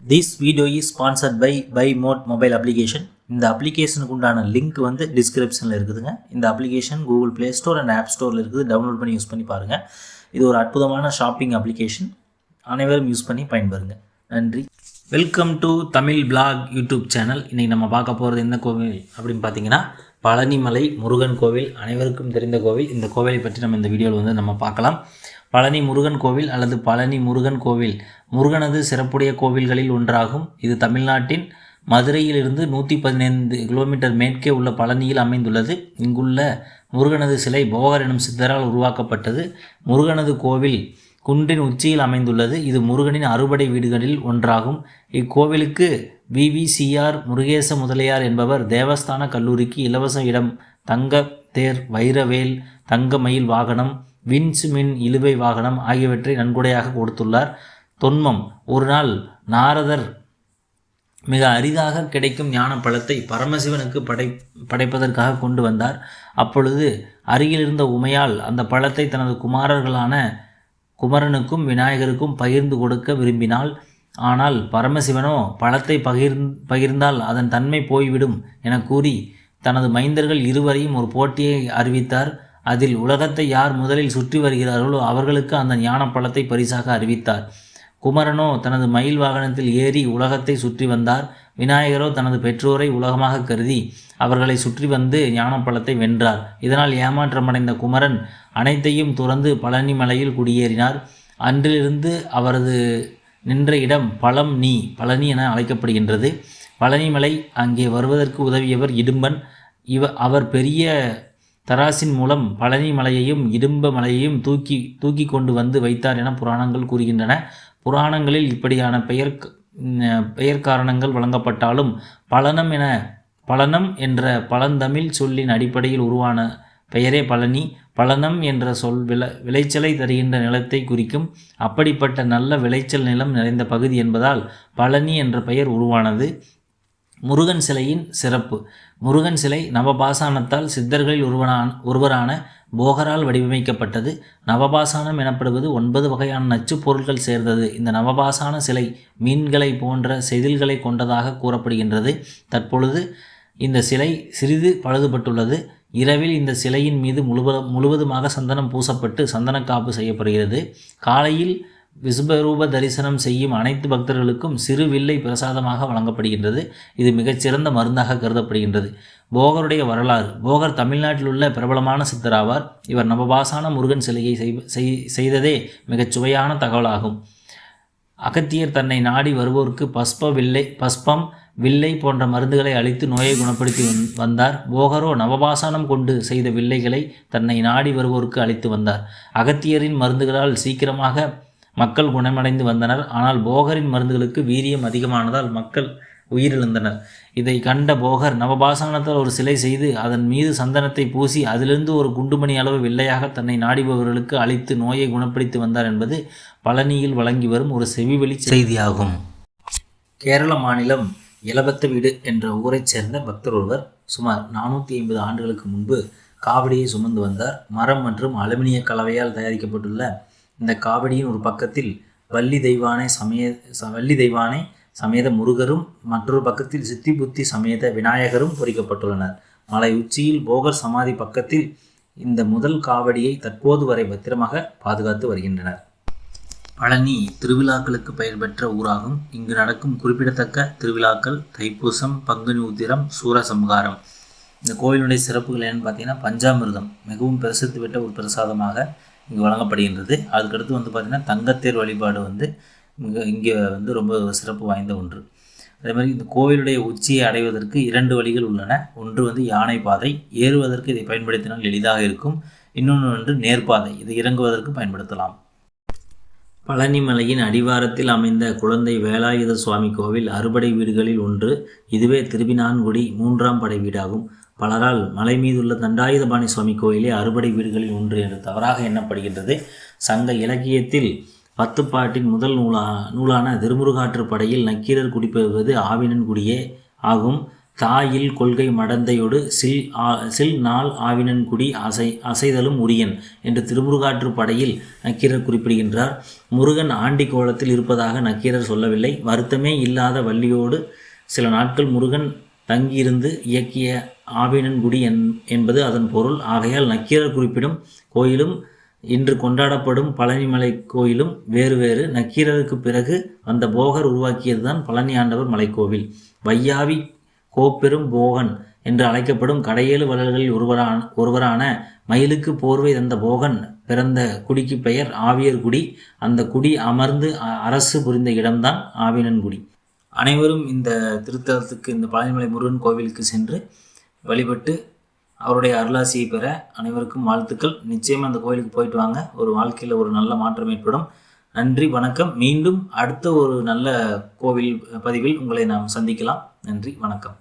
This video is sponsored by by Mode mobile application இந்த அப்ளிகேஷனுக்கு உண்டான லிங்க் வந்து டிஸ்கிரிப்ஷனில் இருக்குதுங்க. இந்த application Google Play Store and app ஸ்டோரில் இருக்குது. டவுன்லோட் பண்ணி யூஸ் பண்ணி பாருங்கள் இது ஒரு அற்புதமான ஷாப்பிங் அப்ளிகேஷன் அனைவரும் யூஸ் பண்ணி பயன்பெறுங்க. நன்றி. Welcome to Tamil blog YouTube channel இன்றைக்கி நம்ம பார்க்க போகிறது எந்த கோவில் அப்படின்னு பார்த்தீங்கன்னா பழனிமலை முருகன் கோவில் அனைவருக்கும் தெரிந்த கோவில். இந்த கோவிலை பற்றி நம்ம இந்த வீடியோவில் வந்து நம்ம பார்க்கலாம். பழனி முருகன் கோவில் அல்லது பழனி முருகன் கோவில் முருகனது சிறப்புடைய கோவில்களில் ஒன்றாகும். இது தமிழ்நாட்டின் மதுரையிலிருந்து நூற்றி பதினைந்து கிலோமீட்டர் மேற்கே உள்ள பழனியில் அமைந்துள்ளது. இங்குள்ள முருகனது சிலை போகர் எனும் சித்தரால் உருவாக்கப்பட்டது. முருகனது கோவில் குன்றின் உச்சியில் அமைந்துள்ளது. இது முருகனின் அறுபடை வீடுகளில் ஒன்றாகும். இக்கோவிலுக்கு விவிசிஆர் முருகேச முதலியார் என்பவர் தேவஸ்தான கல்லூரிக்கு இலவச இடம் தங்க தேர் வைரவேல் தங்க மயில் வாகனம் வின்ஸ் மின் இழுவை வாகனம் ஆகியவற்றை நன்கொடையாக கொடுத்துள்ளார். தொன்மம் ஒரு நாள் நாரதர் மிக அரிதாக கிடைக்கும் ஞான பழத்தை பரமசிவனுக்கு படை படைப்பதற்காக கொண்டு வந்தார். அப்பொழுது அருகிலிருந்த உமையால் அந்த பழத்தை தனது குமாரர்களான குமரனுக்கும் விநாயகருக்கும் பகிர்ந்து கொடுக்க விரும்பினாள். ஆனால் பரமசிவனோ பழத்தை பகிர் பகிர்ந்தால் அதன் தன்மை போய்விடும் என கூறி தனது மைந்தர்கள் இருவரையும் ஒரு போட்டியை அறிவித்தார். அதில் உலகத்தை யார் முதலில் சுற்றி வருகிறார்களோ அவர்களுக்கு அந்த ஞான பழத்தை பரிசாக அறிவித்தார். குமரனோ தனது மயில் வாகனத்தில் ஏறி உலகத்தை சுற்றி வந்தார். விநாயகரோ தனது பெற்றோரை உலகமாக கருதி அவர்களை சுற்றி வந்து ஞானப்பழத்தை வென்றார். இதனால் ஏமாற்றமடைந்த குமரன் அனைத்தையும் துறந்து பழனி மலையில் குடியேறினார். அன்றிலிருந்து அவரது நின்ற இடம் பழம் நீ. பழனி என அழைக்கப்படுகின்றது. பழனிமலை அங்கே வருவதற்கு உதவியவர் இடும்பன். இவ அவர் பெரிய தராசின் மூலம் பழனி மலையையும் இடும்ப மலையையும் தூக்கி தூக்கி கொண்டு வந்து வைத்தார் என புராணங்கள் கூறுகின்றன. புராணங்களில் இப்படியான பெயர் பெயர் காரணங்கள் வழங்கப்பட்டாலும் பழனம் என பழனம் என்ற பழந்தமிழ் சொல்லின் அடிப்படையில் உருவான பெயரே பழனி. பழனம் என்ற சொல் விளை விளைச்சலை தருகின்ற நிலத்தை குறிக்கும் அப்படிப்பட்ட நல்ல விளைச்சல் நிலம் நிறைந்த பகுதி என்பதால் பழனி என்ற பெயர் உருவானது. முருகன் சிலையின் சிறப்பு. முருகன் சிலை நவபாசானத்தால் சித்தர்களில் ஒருவனான ஒருவரான போகரால் வடிவமைக்கப்பட்டது. நவபாசானம் எனப்படுவது ஒன்பது வகையான நச்சுப் பொருட்கள் சேர்ந்தது. இந்த நவபாசான சிலை மீன்களை போன்ற செதில்களை கொண்டதாக கூறப்படுகின்றது. தற்பொழுது இந்த சிலை சிறிது பழுதுபட்டுள்ளது. இரவில் இந்த சிலையின் மீது முழுவ முழுவதுமாக சந்தனம் பூசப்பட்டு சந்தனக்காப்பு செய்யப்படுகிறது. காலையில் விஸ்வரூப தரிசனம் செய்யும் அனைத்து பக்தர்களுக்கும் சிறு வில்லை பிரசாதமாக வழங்கப்படுகின்றது. இது மிகச்சிறந்த மருந்தாக கருதப்படுகின்றது. போகருடைய வரலாறு. போகர் தமிழ்நாட்டில் உள்ள பிரபலமான சித்தராவார். இவர் நவபாசான முருகன் சிலையை செய்ததே மிகச் சுவையான தகவலாகும். அகத்தியர் தன்னை நாடி வருவோருக்கு பஸ்ப வில்லை பஸ்பம் வில்லை போன்ற மருந்துகளை அளித்து நோயை குணப்படுத்தி வந்தார். போகரோ நவபாசானம் கொண்டு செய்த வில்லைகளை தன்னை நாடி வருவோருக்கு அளித்து வந்தார். அகத்தியரின் மருந்துகளால் சீக்கிரமாக மக்கள் குணமடைந்து வந்தனர். ஆனால் போகரின் மருந்துகளுக்கு வீரியம் அதிகமானதால் மக்கள் உயிரிழந்தனர். இதை கண்ட போகர் நவபாசானத்தால் ஒரு சிலை செய்து அதன் மீது சந்தனத்தை பூசி அதிலிருந்து ஒரு குண்டுமணி அளவு வெள்ளையாக தன்னை நாடிபவர்களுக்கு அளித்து நோயை குணப்படுத்தி வந்தார் என்பது பழனியில் வழங்கி வரும் ஒரு செவிவெளி செய்தியாகும். கேரள மாநிலம் இலபத்த வீடு என்ற ஊரைச் சேர்ந்த பக்தர் ஒருவர் சுமார் நானூற்றி ஐம்பது ஆண்டுகளுக்கு முன்பு காவடியை சுமந்து வந்தார். மரம் மற்றும் அலுமினிய கலவையால் தயாரிக்கப்பட்டுள்ள இந்த காவடியின் ஒரு பக்கத்தில் வள்ளி தெய்வானை சமய வள்ளி தெய்வானை சமேத முருகரும் மற்றொரு பக்கத்தில் சித்தி புத்தி சமேத விநாயகரும் பொறிக்கப்பட்டுள்ளனர். மலை உச்சியில் போகர் சமாதி பக்கத்தில் இந்த முதல் காவடியை தற்போது வரை பத்திரமாக பாதுகாத்து வருகின்றனர். பழனி திருவிழாக்களுக்கு பெயர் பெற்ற ஊராகும். இங்கு நடக்கும் குறிப்பிடத்தக்க திருவிழாக்கள் தைப்பூசம் பங்குனி உத்திரம் சூரசம்ஹாரம். இந்த கோவிலுடைய சிறப்புகள் என்னென்னு பார்த்தீங்கன்னா பஞ்சாமிர்தம். மிகவும் பிரசித்தி பெற்ற ஒரு பிரசாதமாக இங்கே வழங்கப்படுகின்றது. அதுக்கடுத்து வந்து பார்த்திங்கன்னா தங்கத்தேர் வழிபாடு வந்து இங்கே இங்கே வந்து ரொம்ப சிறப்பு வாய்ந்த ஒன்று. அதே மாதிரி இந்த கோவிலுடைய உச்சியை அடைவதற்கு இரண்டு வழிகள் உள்ளன. ஒன்று வந்து யானை பாதை. ஏறுவதற்கு இதை பயன்படுத்தினால் எளிதாக இருக்கும். இன்னொன்று வந்து நேர்பாதை. இது இறங்குவதற்கு பயன்படுத்தலாம். பழனிமலையின் அடிவாரத்தில் அமைந்த குழந்தை வேலாயுத சுவாமி கோவில் அறுபடை வீடுகளில் ஒன்று இதுவே திருவினான்குடி மூன்றாம் படை வீடாகும். பலரால் மலை மீதுள்ள தண்டாயுதபாணி சுவாமி கோயிலே அறுபடை வீடுகளில் ஒன்று என்று தவறாக எண்ணப்படுகின்றது. சங்க இலக்கியத்தில் பத்துப்பாட்டின் முதல் நூலா நூலான திருமுருகாற்று படையில் நக்கீரர் குடிப்பெறுவது ஆவினன்குடியே ஆகும். தாயில் கொள்கை மடந்தையோடு சில் ஆ சில் நாள் ஆவினன்குடி அசை அசைதலும் உரியன் என்று திருமுருகாற்று படையில் நக்கீரர் குறிப்பிடுகின்றார். முருகன் ஆண்டி கோலத்தில் இருப்பதாக நக்கீரர் சொல்லவில்லை. வருத்தமே இல்லாத வள்ளியோடு சில நாட்கள் முருகன் தங்கியிருந்து இயக்கிய ஆவினன்குடி என் என்பது அதன் பொருள். ஆகையால் நக்கீரர் குறிப்பிடும் கோயிலும் இன்று கொண்டாடப்படும் பழனிமலை கோயிலும் வேறு வேறு. நக்கீரருக்கு பிறகு அந்த போகர் உருவாக்கியதுதான் பழனி ஆண்டவர் மலைக்கோவில். வையாவி கோப்பெரும் போகன் என்று அழைக்கப்படும் கடையேழு வள்ளல்களில் ஒருவரான ஒருவரான மயிலுக்கு போர்வை தந்த போகன் பிறந்த குடிக்கு பெயர் ஆவியர்குடி அந்த குடி அமர்ந்து அ- அரசு புரிந்த இடம்தான் ஆவினன்குடி அனைவரும் இந்த திருத்தலத்துக்கு இந்த பழனிமலை முருகன் கோவிலுக்கு சென்று வழிபட்டு அவருடைய அருளாசியை பெற அனைவருக்கும் வாழ்த்துக்கள். நிச்சயமாக அந்த கோவிலுக்கு போயிட்டு வாங்க. ஒரு வாழ்க்கையில் ஒரு நல்ல மாற்றம் ஏற்படும். நன்றி வணக்கம். மீண்டும் அடுத்த ஒரு நல்ல கோவில் பதிவில் உங்களை நாம் சந்திக்கலாம். நன்றி வணக்கம்.